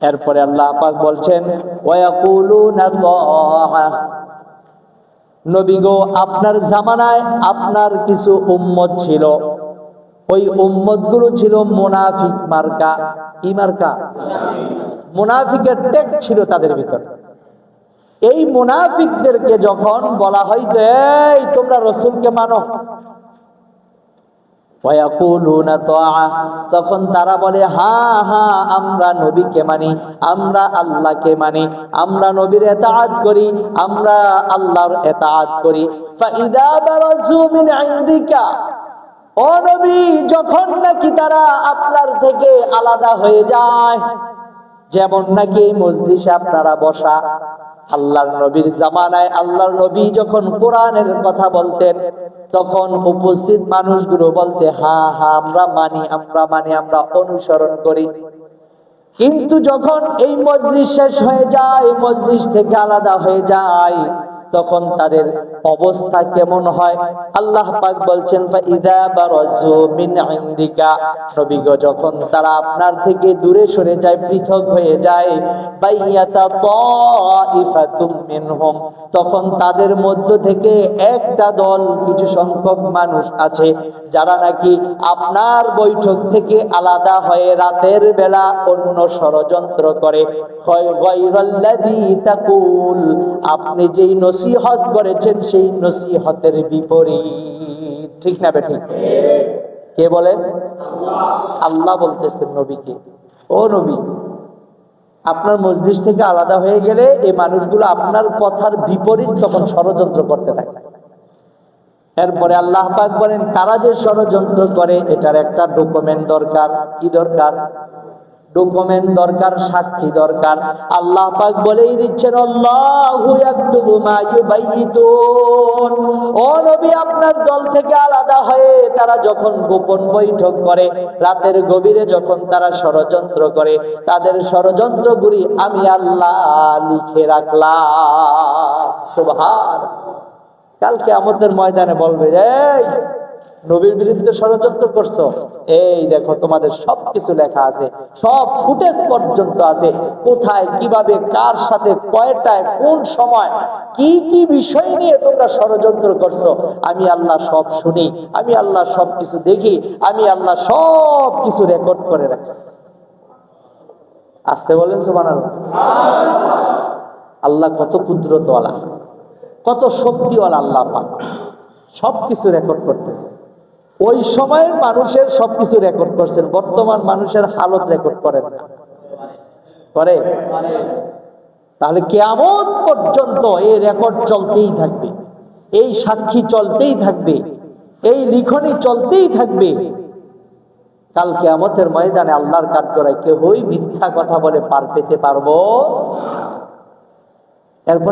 এরপরে আল্লাহ পাক বলছেন নবী গো, আপনার জামানায় আপনার কিছু উম্মত ছিল। ওই উম্মতগুলো ছিল মুনাফিক মার্কা। কি মার্কা? মুনাফিকের টেক ছিল তাদের ভিতর। এই মুনাফিকদেরকে যখন বলা হয় তোমরা রসুলকে মানো। তখন তারা বলে হ্যাঁ হ্যাঁ আমরা নবীকে মানি, আমরা আল্লাহকে মানি, আমরা নবীর এতাআত করি, আমরা আল্লাহর এতাআত করি। ও নবী, যখন নাকি তারা আপনার থেকে আলাদা হয়ে যায়, যেমন নাকি মজলিসে আপনারা বসা আল্লাহর নবীর জামানায় আল্লাহর নবী যখন কোরআনের কথা বলতেন, তখন উপস্থিত মানুষগুলো বলতে, হা হা, আমরা মানি আমরা মানি, আমরা অনুসরণ করি। কিন্তু যখন এই মজলিস শেষ হয়ে যায়, মজলিস থেকে আলাদা হয়ে যায় তখন তাদের অবস্থা কেমন হয়? আল্লাহ পাক বলছেন, ফাইদা বারাজু মিন ইনদিকা। নবী যখন তারা আপনার থেকে দূরে সরে যায়, পৃথক হয়ে যায় তখন তাদের মধ্য থেকে একটা দল কিছু সংখ্যক মানুষ আছে, যারা নাকি আপনার বৈঠক থেকে আলাদা হয়ে রাতের বেলা অন্য ষড়যন্ত্র করে। আপনি যেই নসিহত করেছেন সেই নসিহতের বিপরীত। ঠিক না বেঠিক? কে বলেন? আল্লাহ বলতেছেন নবীকে। ও নবী, আপনার মসজিদ থেকে আলাদা হয়ে গেলে এই মানুষগুলো আপনার কথার বিপরীত তখন ষড়যন্ত্র করতে থাকে। এরপরে আল্লাহ পাক বলেন, তারা যে ষড়যন্ত্র করে, এটার একটা ডকুমেন্ট দরকার। কি দরকার? ডকুমেন্ট দরকার, সাক্ষী দরকার। আল্লাহ পাক বলেই দিচ্ছেন, আল্লাহু ইয়াকতুবু মা ইউবাইয়িতুন ও নবী, আপনার দল থেকে আলাদা হয়ে তারা যখন গোপন বৈঠক করে, রাতের গভীরে যখন তারা ষড়যন্ত্র করে, তাদের ষড়যন্ত্রগুলি আমি আল্লাহ লিখে রাখলাম। সুবহান। কালকে আমাদের ময়দানে বলবে, এই নবীর বিরুদ্ধে ষড়যন্ত্র করছ? এই দেখো, তোমাদের সব কিছু লেখা আছে। সব ফুটেজ পর্যন্ত আছে। কোথায়, কীভাবে, কার সাথে, কয়টায়, কোন সময়, কি কি বিষয় নিয়ে তোমরা ষড়যন্ত্র করছ? আমি আল্লাহ সব শুনি, আমি আল্লাহ সব কিছু দেখি, আমি আল্লাহ সব কিছু রেকর্ড করে রাখছি। আসতে বলেন সুমান আল্লাহ আল্লাহ কত কুদরতওয়ালা, কত শক্তিওয়ালা আল্লাহ পাক। সব কিছু রেকর্ড করতেছে। ওই সময়ের মানুষের সবকিছু রেকর্ড করছেন। বর্তমান মানুষের হালত রেকর্ড করেন করে? তাহলে কেয়ামত পর্যন্ত এই রেকর্ড চলতেই থাকবে। এই সাক্ষী চলতেই থাকবে। এই লিখনি চলতেই থাকবে। কাল কেয়ামতের ময়দানে আল্লাহর কাঠ করায় কেউই মিথ্যা কথা বলে পার পেতে পারব এরপর